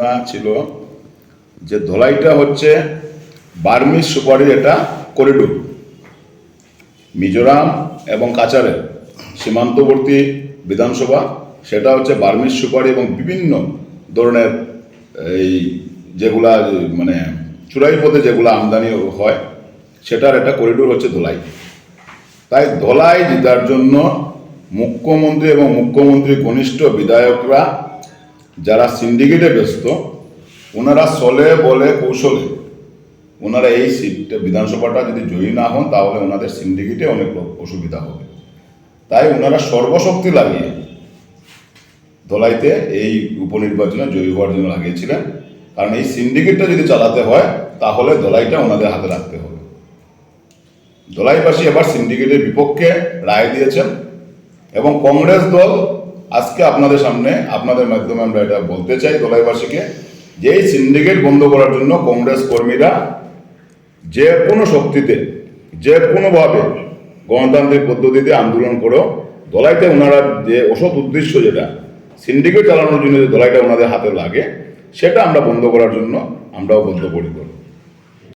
ভাবনা ছিল যে ধলাইটা হচ্ছে বার্মিজ সুপারির একটা করিডোর, মিজোরাম এবং কাচারের সীমান্তবর্তী বিধানসভা, সেটা হচ্ছে বার্মিজ সুপারি এবং বিভিন্ন ধরনের এই যেগুলা মানে চুরাই পথে যেগুলো আমদানি হয়, সেটার একটা করিডোর হচ্ছে ধলাই। তাই ধলাই জেতার জন্য মুখ্যমন্ত্রী এবং মুখ্যমন্ত্রী ঘনিষ্ঠ বিধায়করা যারা সিন্ডিকেটে ব্যস্ত, ওনারা চলে বলে কৌশলে। ওনারা এই সিটটা বিধানসভাটা যদি জয়ী না হন, তাহলে ওনাদের সিন্ডিকেটে অনেক অসুবিধা হবে। তাই ওনারা সর্বশক্তি লাগিয়ে ধলাইতে এই উপনির্বাচনে জয়ী হওয়ার জন্য লাগিয়েছিলেন। কারণ এই সিন্ডিকেটটা যদি চালাতে হয়, তাহলে দলাইটা ওনাদের হাতে রাখতে হবে। ধলাইবাসী এবার সিন্ডিকেটের বিপক্ষে রায় দিয়েছেন এবং কংগ্রেস দল আজকে আপনাদের সামনে আপনাদের মাধ্যমে আমরা এটা বলতে চাই ধলাইবাসীকে যে এই সিন্ডিকেট বন্ধ করার জন্য কংগ্রেস কর্মীরা যে কোনো শক্তিতে, যে কোনোভাবে গণতান্ত্রিক পদ্ধতিতে আন্দোলন করো দলাইতে ওনারা যে অসৎ উদ্দেশ্য যেটা সিন্ডিকেট চালানোর জন্য যে দলাইটা ওনাদের হাতে লাগে, সেটা আমরা বন্ধ করার জন্য আমরাও বদ্ধপরিকর।